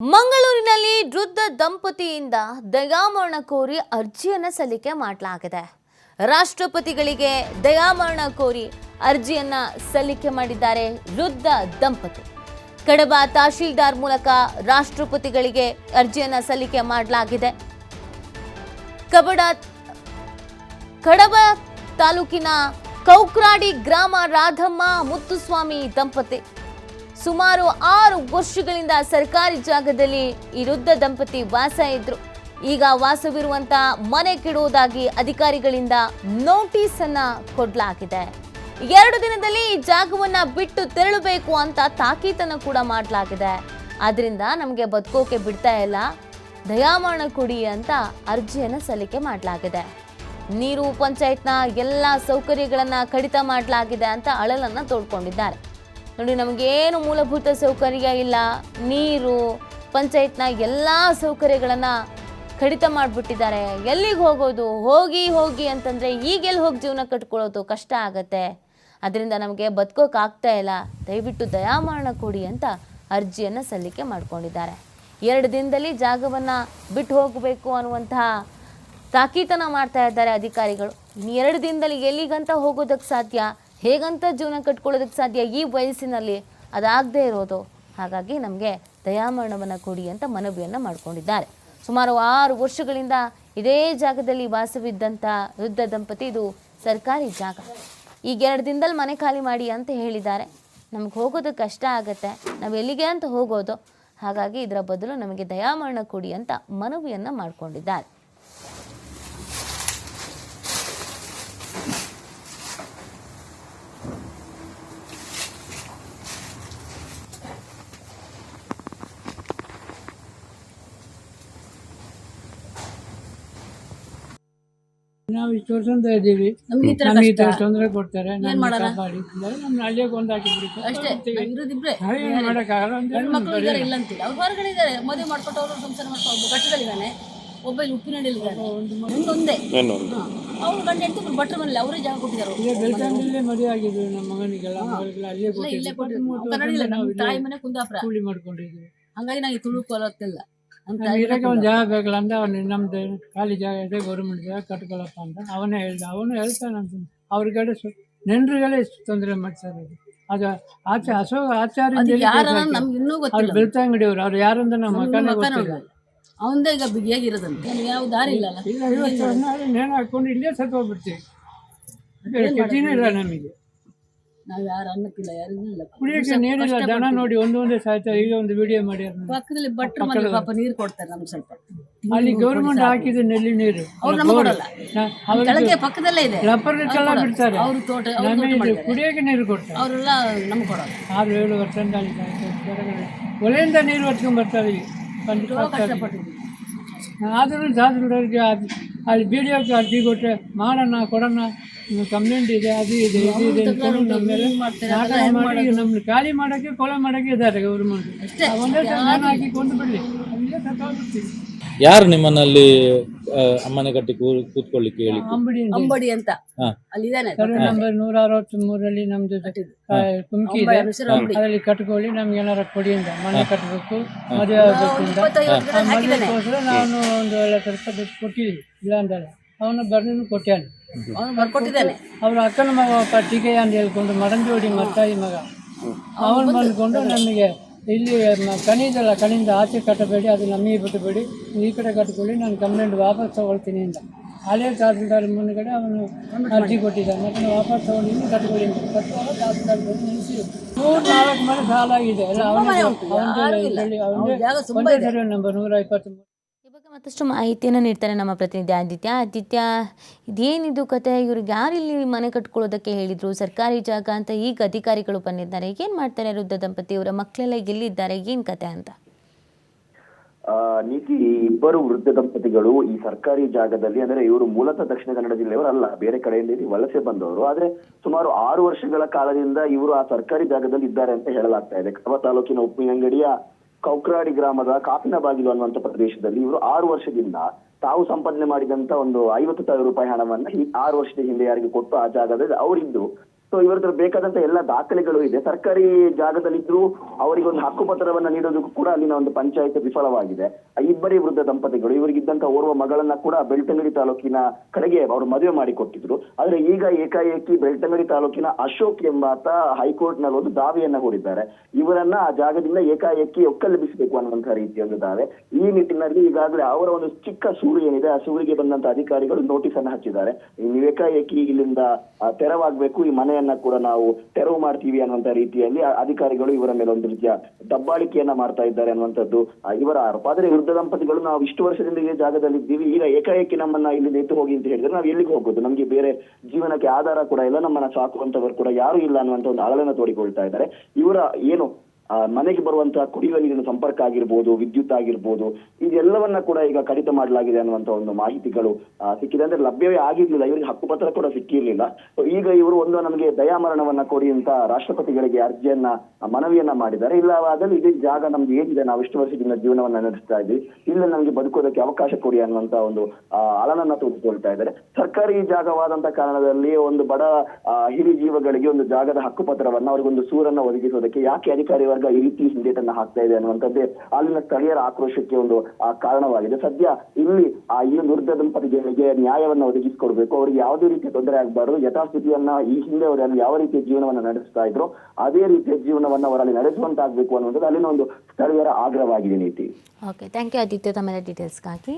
ಮಂಗಳೂರಿನಲ್ಲಿ ವೃದ್ಧ ದಂಪತಿಯಿಂದ ದಯಾಮರಣ ಕೋರಿ ಅರ್ಜಿಯನ್ನು ಸಲ್ಲಿಕೆ ಮಾಡಲಾಗಿದೆ. ರಾಷ್ಟ್ರಪತಿಗಳಿಗೆ ದಯಾಮರಣ ಕೋರಿ ಅರ್ಜಿಯನ್ನ ಸಲ್ಲಿಕೆ ಮಾಡಿದ್ದಾರೆ ವೃದ್ಧ ದಂಪತಿ. ಕಡಬ ತಹಶೀಲ್ದಾರ್ ಮೂಲಕ ರಾಷ್ಟ್ರಪತಿಗಳಿಗೆ ಅರ್ಜಿಯನ್ನ ಸಲ್ಲಿಕೆ ಮಾಡಲಾಗಿದೆ. ಕಬಡ, ಕಡಬ ತಾಲೂಕಿನ ಕೌಕ್ರಾಡಿ ಗ್ರಾಮ ರಾಧಮ್ಮ ಮುತ್ತುಸ್ವಾಮಿ ದಂಪತಿ. ಸುಮಾರು ಆರು ವರ್ಷಗಳಿಂದ ಸರ್ಕಾರಿ ಜಾಗದಲ್ಲಿ ಈ ವೃದ್ಧ ದಂಪತಿ ವಾಸ ಇದ್ರು. ಈಗ ವಾಸವಿರುವಂತ ಮನೆ ಕೆಡುವುದಾಗಿ ಅಧಿಕಾರಿಗಳಿಂದ ನೋಟಿಸ್ ಅನ್ನ ಕೊಡಲಾಗಿದೆ. ಎರಡು ದಿನದಲ್ಲಿ ಈ ಜಾಗವನ್ನ ಬಿಟ್ಟು ತೆರಳಬೇಕು ಅಂತ ತಾಕೀತನ ಕೂಡ ಮಾಡಲಾಗಿದೆ. ಆದ್ರಿಂದ ನಮಗೆ ಬದುಕೋಕೆ ಬಿಡ್ತಾ ಇಲ್ಲ. ದಯಾಮರಣ ಕೊಡಿ ಅಂತ ಅರ್ಜಿಯನ್ನು ಸಲ್ಲಿಕೆ ಮಾಡಲಾಗಿದೆ. ನೀರು, ಪಂಚಾಯತ್ನ ಎಲ್ಲ ಸೌಕರ್ಯಗಳನ್ನು ಕಡಿತ ಮಾಡಲಾಗಿದೆ ಅಂತ ಅಳಲನ್ನು ತೋಡ್ಕೊಂಡಿದ್ದಾರೆ. ನೋಡಿ, ನಮಗೇನು ಮೂಲಭೂತ ಸೌಕರ್ಯ ಇಲ್ಲ. ನೀರು, ಪಂಚಾಯತ್ನ ಎಲ್ಲ ಸೌಕರ್ಯಗಳನ್ನು ಕಡಿತ ಮಾಡಿಬಿಟ್ಟಿದ್ದಾರೆ. ಎಲ್ಲಿಗೆ ಹೋಗೋದು? ಹೋಗಿ ಹೋಗಿ ಅಂತಂದರೆ ಈಗೆಲ್ಲಿ ಹೋಗಿ ಜೀವನ ಕಟ್ಕೊಳ್ಳೋದು? ಕಷ್ಟ ಆಗತ್ತೆ. ಅದರಿಂದ ನಮಗೆ ಬದುಕೋಕ್ಕಾಗ್ತಾ ಇಲ್ಲ. ದಯವಿಟ್ಟು ದಯಾಮರಣ ಕೊಡಿ ಅಂತ ಅರ್ಜಿಯನ್ನು ಸಲ್ಲಿಕೆ ಮಾಡಿಕೊಂಡಿದ್ದಾರೆ. ಎರಡು ದಿನದಲ್ಲಿ ಜಾಗವನ್ನು ಬಿಟ್ಟು ಹೋಗಬೇಕು ಅನ್ನುವಂತಹ ತಾಕೀತನ ಮಾಡ್ತಾ ಇದ್ದಾರೆ ಅಧಿಕಾರಿಗಳು. ಎರಡು ದಿನದಲ್ಲಿ ಎಲ್ಲಿಗಂತ ಹೋಗೋದಕ್ಕೆ ಸಾಧ್ಯ? ಹೇಗಂತ ಜೀವನ ಕಟ್ಕೊಳ್ಳೋದಕ್ಕೆ ಸಾಧ್ಯ ಈ ವಯಸ್ಸಿನಲ್ಲಿ ಅದಾಗದೇ ಇರೋದು? ಹಾಗಾಗಿ ನಮಗೆ ದಯಾಮರಣವನ್ನು ಕೊಡಿ ಅಂತ ಮನವಿಯನ್ನು ಮಾಡಿಕೊಂಡಿದ್ದಾರೆ. ಸುಮಾರು ಆರು ವರ್ಷಗಳಿಂದ ಇದೇ ಜಾಗದಲ್ಲಿ ವಾಸವಿದ್ದಂಥ ವೃದ್ಧ ದಂಪತಿ ಇದು ಸರ್ಕಾರಿ ಜಾಗ. ಈಗ ಎರಡು ದಿನದಲ್ಲಿ ಮನೆ ಖಾಲಿ ಮಾಡಿ ಅಂತ ಹೇಳಿದ್ದಾರೆ. ನಮ್ಗೆ ಹೋಗೋದು ಕಷ್ಟ ಆಗುತ್ತೆ. ನಾವು ಎಲ್ಲಿಗೆ ಅಂತ ಹೋಗೋದು? ಹಾಗಾಗಿ ಇದರ ಬದಲು ನಮಗೆ ದಯಾಮರಣ ಕೊಡಿ ಅಂತ ಮನವಿಯನ್ನು ಮಾಡಿಕೊಂಡಿದ್ದಾರೆ. ನಾವು ಇಷ್ಟು ವರ್ಷದಿಂದ ಇದ್ದೀವಿ. ನಮ್ಗೆ ಈ ತರ ನಮಗೆ ಈ ಕಷ್ಟ. ತೊಂದರೆ ಕೊಡ್ತಾರೆ ನಮ್ಮನ್ನ ಮಾಡೋಣ? ಕಾಪಾಡಿ. ಅಂದ್ರೆ ನಮ್ಮನ್ನ ಅಷ್ಟೇ ನಾವ್ ಇರೋದಿಬ್ರೆ. ಏನು ಮಾಡೋಕ್ಕಾಗಲ್ಲ ಅಂತ ಹೇಳಿ ಗಂಡು ಮಕ್ಕಳು ಇದ್ದಾರೆ ಇಲ್ಲ ಅಂತಿಲ್ಲ ಅವ್ರು ಹೊರಗಡೆ ಇದ್ದಾರೆ. ಮದುವೆ ಮಾಡ್ಕೊಟ್ಟವ್ರು ಸಂಸಾರ ಮಾಡ್ಕೊಂಡು ಒಬ್ಬ ಒಬ್ಬ ಇಲ್ಲಿ ಉಪ್ಪಿನಡಿಲಿದ್ದಾನೆ ಒಂದೊಂದೇ. ಅವ್ರು ಗಂಡ ಹೆಂಡತಿ ಭಟ್ರ ಮನೇಲಿ ಅವರೇ ಜಾಗ ಕೊಟ್ಟಿದ್ದಾರೆ ಮದುವೆ ಆಗಿದ್ವಿ ನಮ್ಮ ಮಗನಿಗೆಲ್ಲ ಮಗಳಿಗೆಲ್ಲ ಅಲ್ಲೇ ಇಲ್ಲ ಇಲ್ಲೇ ಕೊಟ್ಟಿದ್ವಿ ಕೊಟ್ಟಿದ್ರು ಕನ್ನಡ ಇಲ್ಲ ನಮ್ಮ ತಾಯಿ ಮನೆ ಕುಂದಾಪುರ. ಕೂಲಿ ಮಾಡ್ಕೊಂಡಿದ್ವಿ ಹಂಗಾಗಿ ನಂಗೆ ತುಳು ಕೊಲತ್ತಿಲ್ಲ ಅಂತ ಇರೋಕೆ ಒಂದು ಜಾಗ ಬೇಕಲ್ಲ ಅಂದ್ರೆ ಅವನು ನಮ್ದು ಖಾಲಿ ಜಾಗ ಇದೆ ಗೌರ್ಮೆಂಟ್ ಜಾಗ ಕಟ್ಕೊಳಪ್ಪ ಅಂತ. ಅವನೇ ಹೇಳ್ದ ಅವನು ಹೇಳ್ತಾನೆ ಅಂತ. ನೆಂಟ್ರಿಗೆಲ್ಲ ಎಷ್ಟು ತೊಂದರೆ ಮಾಡ್ತಾರೆ ಅದು. ಅದು ಆಚೆ ಅಶೋಕ ಆಚಾರ್ಯ ಯಾರ ನಮ್ಗೆ ಇನ್ನೂ ಅವ್ರು ಗೊತ್ತಿಲ್ಲ ಬೆಳ್ತಂಗಡಿಯವ್ರು ಅವ್ರು ಯಾರಂತ ನಮ್ಮ ಮಕ್ಕಳೇ ಗೊತ್ತಿಲ್ಲ. ಅವಂದೇ ಈಗ ನಮ್ಗೆ ಯಾವ ದಾರಿ ಐವತ್ತು ವರ್ಷ ನೇಣು ಹಾಕೊಂಡು ಇಲ್ಲೇ ಸತ್ತು ಹೋಗ್ಬಿಡ್ತೀವಿ ಗತಿನೇ ಇಲ್ಲ ನಮಗೆ. ನಾವ್ ಯಾರು ಅನ್ನಕ್ಕಿಲ್ಲ ಯಾರಿಗೂ ಇಲ್ಲ ಕುಡಿಯೋಕೆ ನೀರಿಲ್ಲ ದನ ನೋಡಿ ಒಂದೊಂದೇ ಒಂದೇ ಸಾಯ್ತಾರೆ ಈಗ ಒಂದು ವಿಡಿಯೋ ಮಾಡ್ಯಾರ ಪಕ್ಕದಲ್ಲಿ ಭಟ್ರ ಮನೆ ಪಾಪ ನೀರು ಕೊಡ್ತಾರೆ ನಮ್ಗೆ ಸ್ವಲ್ಪ. ಅಲ್ಲಿ ಗೌರ್ಮೆಂಟ್ ಹಾಕಿದ ನೆಲ್ಲಿ ನೀರು. ಅವ್ರು ನಮ್ಗೆ ಕೊಡಲ್ಲ. ಕೆಳಗೆ ಪಕ್ಕದಲ್ಲೇ ಇದೆ. ರಬ್ಬರ್ಗೆಲ್ಲ ಬಿಡ್ತಾರೆ. ಅವ್ರ ತೋಟ ಅವ್ರ ನಮಗೆ ಕುಡಿಯೋಕೆ ನೀರು ಕೊಡ್ತಾರೆ. ಅವರೆಲ್ಲ ನಮ್ಗೆ ಕೊಡಲ್ಲ. ಆರು ಏಳು ವರ್ಷದಿಂದ ಅಲ್ಲಿ ಸಾಯ್ತಾರೆ, ಒಲೆಯಿಂದ ನೀರು ಹೊತ್ಕೊಂಡು ಬರ್ತಾರೆ. ಕಷ್ಟಪಟ್ಟಿದ್ದೀವಿ. ಆದ್ರೂ ಸಾಧುಗಳಿಗೆ ಅದು ಅಲ್ಲಿ ಬಿ ಡಿ ಅರ್ಜಿ ಕೊಟ್ಟರೆ ಮಾಡೋಣ ಕೊಡೋಣ ಕಂಪ್ಲೇಂಟ್ ಇದೆ ಅದು ಇದೆ ಇದು ಇದೆ ಅಂದ್ಕೊಂಡು ನಮ್ಮ ಮೇಲೆ ಮಾಡ್ತಾರೆ? ನಾಟಕ ಮಾಡಿ ನಮ್ಮನ್ನ ಖಾಲಿ ಮಾಡೋಕ್ಕೆ ಕೊಲೆ ಮಾಡೋಕ್ಕೆ ಇದ್ದಾರೆ ಗೌರ್ಮೆಂಟ್ ಅಷ್ಟೇ. ಒಂದೇ ಹಾಕಿ ಕೊಂದು ಬಿಡಲಿ. ಅಲ್ಲೇ ಸತ್ತೋಗ್ಬಿಡ್ತೀವಿ ಯಾರು ನಿಮ್ಮನಲ್ಲಿ ಅಮ್ಮನೆ ಕಟ್ಟಿ ಕೂತ್ಕೊಳ್ಳಿಕ್ಕೆ ಹೇಳಿ? ಅಂಬಡಿ ಅಂತ. ಅಂಬಡಿ ಅಂತ. ನಂಬರ್ ನೂರ ಅರವತ್ತ್ ಮೂರಲ್ಲಿ ನಮ್ದು ಕುಮ್ಕಿ ಇದೆ. ಅದರಲ್ಲಿ ಕಟ್ಕೊಳ್ಳಿ ನಮ್ಗೆ ಏನಾರ ಕೊಡಿ ಅಂತ. ಮನೆ ಕಟ್ಟಬೇಕು ಮದುವೆ ಆಗಬೇಕು ಅಂತ. ನಾನು ಒಂದು ಒಳ್ಳೆ ಕೆಲಸ ದುಡ್ಡು ಕೊಟ್ಟಿದ್ದೀನಿ ಇಲ್ಲ ಅಂದಲ್ಲ ಅವನು ಬರ್ನೂ ಕೊಟ್ಟಾನೆ ಅವನು ಬರ್ಕೊಟ್ಟಿದ್ದಾನೆ ಅವ್ರ ಅಕ್ಕನ ಮಗ ಟೀಕೆ ಅಂತ ಹೇಳ್ಕೊಂಡು ಮಡಂಜೋಡಿ ಮತ್ತಾಯಿ ಮಗ. ಅವನು ಬಂದ್ಕೊಂಡು ನಮಗೆ ಇಲ್ಲಿ ಮ- ಕಣಿ ಇದೆಲ್ಲ ಕಣಿಯಿಂದ ಆಚೆ ಕಟ್ಟಬೇಡಿ ಅದು ನಮಗೆ ಬಿಟ್ಟಬೇಡಿ ಈ ಕಡೆ ಕಟ್ಕೊಳ್ಳಿ ನಾನು ಕಂಪ್ಲೇಂಟ್ ವಾಪಸ್ ತಗೊಳ್ತೀನಿ ಅಂತ. ಹಳೆ ತಹಸೀಲ್ದಾರ್ ಮುಂದ್ಗಡೆ ಅವನು ಅರ್ಜಿ ಕೊಟ್ಟಿದ್ದಾನೆ. ಮತ್ತೆ ವಾಪಸ್ ತಗೊಂಡಿದ್ದೀನಿ ಕಟ್ಕೊಳ್ಳಿ ಅಂತ. ಕಟ್ಟುವಾಗ ತಹಸೀಲ್ದಾರ್ ಬಂದು ನಿಲ್ಲಿಸಿ ಮೂರು ನಾಲ್ಕು ಮನೆ ಸಾಲ ಆಗಿದೆ ಎಲ್ಲ ಅವನು ನಂಬರ್ ನೂರ ಇಪ್ಪತ್ತ್ಮೂರು ಈ ಬಗ್ಗೆ ಮತ್ತಷ್ಟು ಮಾಹಿತಿಯನ್ನು ನೀಡ್ತಾರೆ ನಮ್ಮ ಪ್ರತಿನಿಧಿ ಆದಿತ್ಯ. ಆದಿತ್ಯ, ಇದೇನಿದು ಕತೆ? ಇವ್ರಿಗೆ ಯಾರು ಇಲ್ಲಿ ಮನೆ ಕಟ್ಕೊಳ್ಳೋದಕ್ಕೆ ಹೇಳಿದರು? ಸರ್ಕಾರಿ ಜಾಗ ಅಂತ ಈಗ ಅಧಿಕಾರಿಗಳು ಬಂದಿದ್ದಾರೆ. ಏನು ಮಾಡ್ತಾರೆ ವೃದ್ಧ ದಂಪತಿ ಅವರ ಮಕ್ಕಳೆಲ್ಲ ಎಲ್ಲಿದ್ದಾರೆ? ಏನು ಕತೆ ಅಂತ? ನೀತಿ ಇಬ್ಬರು ವೃದ್ಧ ದಂಪತಿಗಳು ಈ ಸರ್ಕಾರಿ ಜಾಗದಲ್ಲಿ ಅಂದ್ರೆ ಇವರು ಮೂಲತಃ ದಕ್ಷಿಣ ಕನ್ನಡ ಜಿಲ್ಲೆಯವರು ಅಲ್ಲ ಬೇರೆ ಕಡೆಯಿಂದ ಇಲ್ಲಿ ವಲಸೆ ಬಂದವರು. ಆದ್ರೆ ಸುಮಾರು ಆರು ವರ್ಷಗಳ ಕಾಲದಿಂದ ಇವರು ಆ ಸರ್ಕಾರಿ ಜಾಗದಲ್ಲಿ ಇದ್ದಾರೆ ಅಂತ ಹೇಳಲಾಗ್ತಾ ಇದೆ. ಕಡಬ ತಾಲೂಕಿನ ಉಪ್ಪಿನಂಗಡಿಯ ಕೌಕ್ರಾಡಿ ಗ್ರಾಮದ ಕಾಪಿನ ಬಾಗಿಲು ಅನ್ನುವಂತ ಪ್ರದೇಶದಲ್ಲಿ ಇವರು ಆರು ವರ್ಷದಿಂದ ತಾವು ಸಂಪಾದನೆ ಮಾಡಿದಂತ ಒಂದು ಐವತ್ತು ಸಾವಿರ ರೂಪಾಯಿ ಹಣವನ್ನ ಈ ಆರು ವರ್ಷದ ಹಿಂದೆ ಯಾರಿಗೆ ಕೊಟ್ಟು ಆ ಜಾಗದಲ್ಲಿ ಅವರಿದ್ದು ಸೊ ಇವರ ಬೇಕಾದಂತ ಎಲ್ಲ ದಾಖಲೆಗಳು ಇದೆ. ಸರ್ಕಾರಿ ಜಾಗದಲ್ಲಿದ್ರು ಅವರಿಗೆ ಒಂದು ಹಕ್ಕುಪತ್ರವನ್ನ ನೀಡೋದಕ್ಕೂ ಕೂಡ ಅಲ್ಲಿನ ಒಂದು ಪಂಚಾಯತ್ ವಿಫಲವಾಗಿದೆ. ಇಬ್ಬರೇ ವೃದ್ಧ ದಂಪತಿಗಳು. ಇವರಿಗಿದ್ದಂತ ಓರ್ವ ಮಗಳನ್ನ ಕೂಡ ಬೆಳ್ತಂಗಡಿ ತಾಲೂಕಿನ ಕಡೆಗೆ ಅವರು ಮದುವೆ ಮಾಡಿಕೊಟ್ಟಿದ್ರು. ಆದ್ರೆ ಈಗ ಏಕಾಏಕಿ ಬೆಳ್ತಂಗಡಿ ತಾಲೂಕಿನ ಅಶೋಕ್ ಎಂಬಾತ ಹೈಕೋರ್ಟ್ನಲ್ಲಿ ಒಂದು ದಾವೆಯನ್ನ ಹೂಡಿದ್ದಾರೆ. ಇವರನ್ನ ಆ ಜಾಗದಿಂದ ಏಕಾಏಕಿ ಒಕ್ಕಲೆಬ್ಬಿಸಬೇಕು ಅನ್ನುವಂತಹ ರೀತಿಯ ಒಂದು ದಾವೆ. ಈ ನಿಟ್ಟಿನಲ್ಲಿ ಈಗಾಗಲೇ ಅವರ ಒಂದು ಚಿಕ್ಕ ಸೂರು ಏನಿದೆ, ಆ ಸೂರಿಗೆ ಬಂದಂತ ಅಧಿಕಾರಿಗಳು ನೋಟಿಸ್ ಅನ್ನು ಹಚ್ಚಿದ್ದಾರೆ. ನೀವು ಏಕಾಏಕಿ ಇಲ್ಲಿಂದ ತೆರವಾಗಬೇಕು, ಈ ಈ ಮನೆಯನ್ನ ಕೂಡ ನಾವು ತೆರವು ಮಾಡ್ತೀವಿ ಅನ್ನುವಂತ ರೀತಿಯಲ್ಲಿ ಅಧಿಕಾರಿಗಳು ಇವರ ಮೇಲೆ ಒಂದು ರೀತಿಯ ದಬ್ಬಾಳಿಕೆಯನ್ನ ಮಾಡ್ತಾ ಇದ್ದಾರೆ ಅನ್ನುವಂಥದ್ದು ಇವರ ಆರೋಪ. ವೃದ್ಧ ದಂಪತಿಗಳು ನಾವು ಇಷ್ಟು ವರ್ಷದಿಂದ ಈ ಜಾಗದಲ್ಲಿ ಇದ್ದೀವಿ. ಈಗ ಏಕಾಏಕಿ ನಮ್ಮನ್ನ ಇಲ್ಲಿ ನಿಂತು ಹೋಗಿ ಅಂತ ಹೇಳಿದ್ರೆ ನಾವು ಎಲ್ಲಿಗೆ ಹೋಗೋದು? ನಮ್ಗೆ ಬೇರೆ ಜೀವನಕ್ಕೆ ಆಧಾರ ಕೂಡ ಇಲ್ಲ, ನಮ್ಮನ್ನ ಸಾಕುವಂತವರು ಕೂಡ ಯಾರು ಇಲ್ಲ ಅನ್ನುವಂತ ಒಂದು ಅಳಲನ್ನ ತೋಡಿಕೊಳ್ತಾ ಇದ್ದಾರೆ. ಇವರ ಏನು ಮನೆಗೆ ಬರುವಂತಹ ಕುಡಿಯುವ ನೀರಿನ ಸಂಪರ್ಕ ಆಗಿರ್ಬೋದು, ವಿದ್ಯುತ್ ಆಗಿರ್ಬೋದು, ಇದೆಲ್ಲವನ್ನ ಕೂಡ ಈಗ ಕಡಿತ ಮಾಡಲಾಗಿದೆ ಅನ್ನುವಂತ ಒಂದು ಮಾಹಿತಿಗಳು ಸಿಕ್ಕಿದೆ. ಅಂದ್ರೆ ಲಭ್ಯವೇ ಆಗಿರ್ಲಿಲ್ಲ. ಇವರಿಗೆ ಹಕ್ಕುಪತ್ರ ಕೂಡ ಸಿಕ್ಕಿರ್ಲಿಲ್ಲ. ಈಗ ಇವರು ಒಂದು ನಮಗೆ ದಯಾಮರಣವನ್ನ ಕೊಡಿ ಅಂತ ರಾಷ್ಟ್ರಪತಿಗಳಿಗೆ ಅರ್ಜಿಯನ್ನ, ಮನವಿಯನ್ನ ಮಾಡಿದ್ದಾರೆ. ಇಲ್ಲವಾದಲ್ಲಿ ಇದೇ ಜಾಗ ನಮ್ಗೆ ಏನಿದೆ, ನಾವು ಇಷ್ಟು ವರ್ಷದಿಂದ ಜೀವನವನ್ನ ನಡೆಸ್ತಾ ಇದ್ವಿ ಇಲ್ಲ, ನಮ್ಗೆ ಬದುಕೋದಕ್ಕೆ ಅವಕಾಶ ಕೊಡಿ ಅನ್ನುವಂತ ಒಂದು ಅಳನನ್ನ ತೋರಿಸ್ಕೊಳ್ತಾ ಇದ್ದಾರೆ. ಸರ್ಕಾರಿ ಜಾಗವಾದಂತ ಕಾರಣದಲ್ಲಿ ಒಂದು ಬಡ ಹಿರಿ ಜೀವಗಳಿಗೆ ಒಂದು ಜಾಗದ ಹಕ್ಕುಪತ್ರವನ್ನ, ಅವರಿಗೊಂದು ಸೂರನ್ನ ಒದಗಿಸೋದಕ್ಕೆ ಯಾಕೆ ಅಧಿಕಾರಿ ವರ್ಗ ಈ ರೀತಿ ಹಿಂದೇಟನ್ನು ಹಾಕ್ತಾ ಇದೆ ಅನ್ನುವಂಥದ್ದೇ ಅಲ್ಲಿನ ಸ್ಥಳೀಯರ ಆಕ್ರೋಶಕ್ಕೆ ಒಂದು ಕಾರಣವಾಗಿದೆ. ಸದ್ಯ ಇಲ್ಲಿ ಆ ಈ ವೃದ್ಧ ದಂಪತಿಗಳಿಗೆ ನ್ಯಾಯವನ್ನು ಒದಗಿಸಿಕೊಡ್ಬೇಕು. ಅವರಿಗೆ ಯಾವುದೇ ರೀತಿ ತೊಂದರೆ ಆಗಬಾರದು. ಯಥಾಸ್ಥಿತಿಯನ್ನ ಈ ಹಿಂದೆ ಅವರು ಯಾವ ರೀತಿಯ ಜೀವನವನ್ನ ನಡೆಸ್ತಾ ಇದ್ರು, ಅದೇ ರೀತಿಯ ಜೀವನವನ್ನ ಅವರಲ್ಲಿ ನಡೆಸುವಂತಾಗಬೇಕು ಅನ್ನುವಂಥದ್ದು ಅಲ್ಲಿನ ಒಂದು ಸ್ಥಳೀಯರ ಆಗ್ರಹವಾಗಿದೆ ನೀತಿ. ಓಕೆ ಥ್ಯಾಂಕ್ ಯು ಆದಿತ್ಯ ತಮ್ಮ ಡೀಟೇಲ್ಸ್ಗಾಗಿ